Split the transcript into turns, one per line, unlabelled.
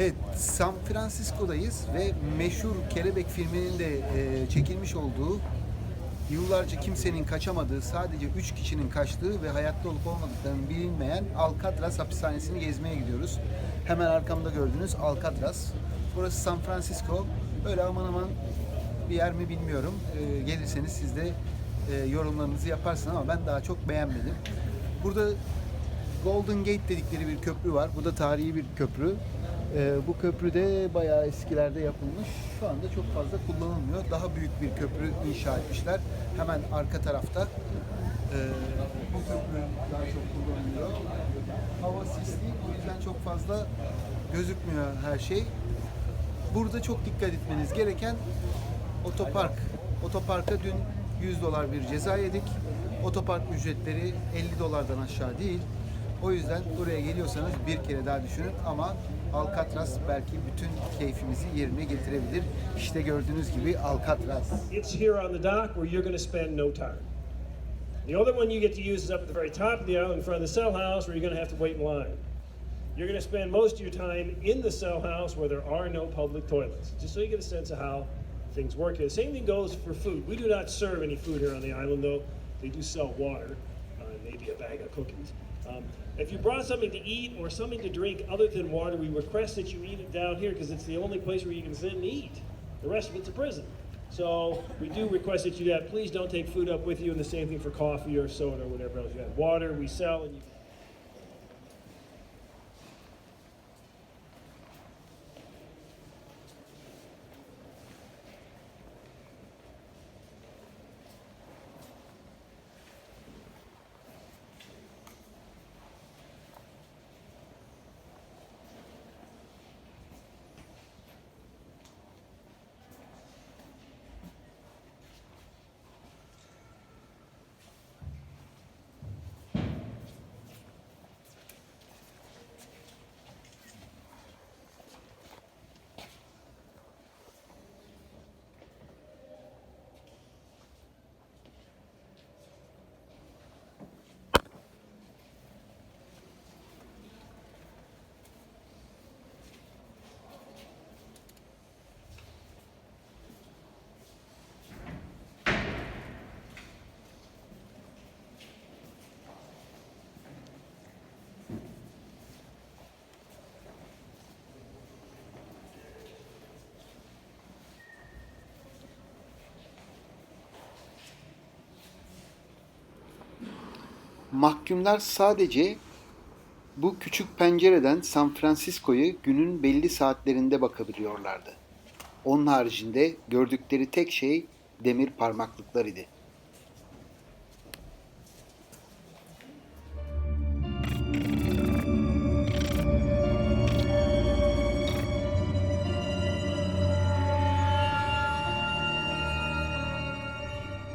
Evet, San Francisco'dayız ve meşhur Kelebek filminin de e, çekilmiş olduğu, yıllarca kimsenin kaçamadığı, sadece 3 kişinin kaçtığı ve hayatta olup olmadıklarının bilinmeyen Alcatraz hapishanesini gezmeye gidiyoruz. Hemen arkamda gördüğünüz Alcatraz. Burası San Francisco. Böyle aman aman bir yer mi bilmiyorum. E, gelirseniz siz de e, yorumlarınızı yaparsınız ama ben daha çok beğenmedim. Burada Golden Gate dedikleri bir köprü var. Bu da tarihi bir köprü. Ee, bu köprü de bayağı eskilerde yapılmış. Şu anda çok fazla kullanılmıyor. Daha büyük bir köprü inşa etmişler. Hemen arka tarafta. Ee, bu köprü daha çok kullanılıyor. Hava sisli. O yüzden çok fazla gözükmüyor her şey. Burada çok dikkat etmeniz gereken otopark. Otoparka dün 100 dolar bir ceza yedik. Otopark ücretleri 50 dolardan aşağı değil. O yüzden buraya geliyorsanız bir kere daha düşünün ama Alcatraz belki bütün keyfimizi yerine getirebilir. İşte gördüğünüz gibi Alcatraz.
It's here on the dock where you're going to spend no time. The other one you get to use is up at the very top of the island in front of the cell house where you're going to have to wait in line. You're going to spend most of your time in the cell house where there are no public toilets, just so you get a sense of how things work here. The same thing goes for food. We do not serve any food here on the island, though they do sell water, uh, maybe a bag of cookies. Um, if you brought something to eat or something to drink other than water, we request that you eat it down here because it's the only place where you can sit and eat. The rest of it's a prison. So we do request that you do that. Please don't take food up with you, and the same thing for coffee or soda or whatever else you have. Water we sell, and you.
Mahkumlar sadece bu küçük pencereden San Francisco'yu günün belli saatlerinde bakabiliyorlardı. Onun haricinde gördükleri tek şey demir parmaklıklar idi.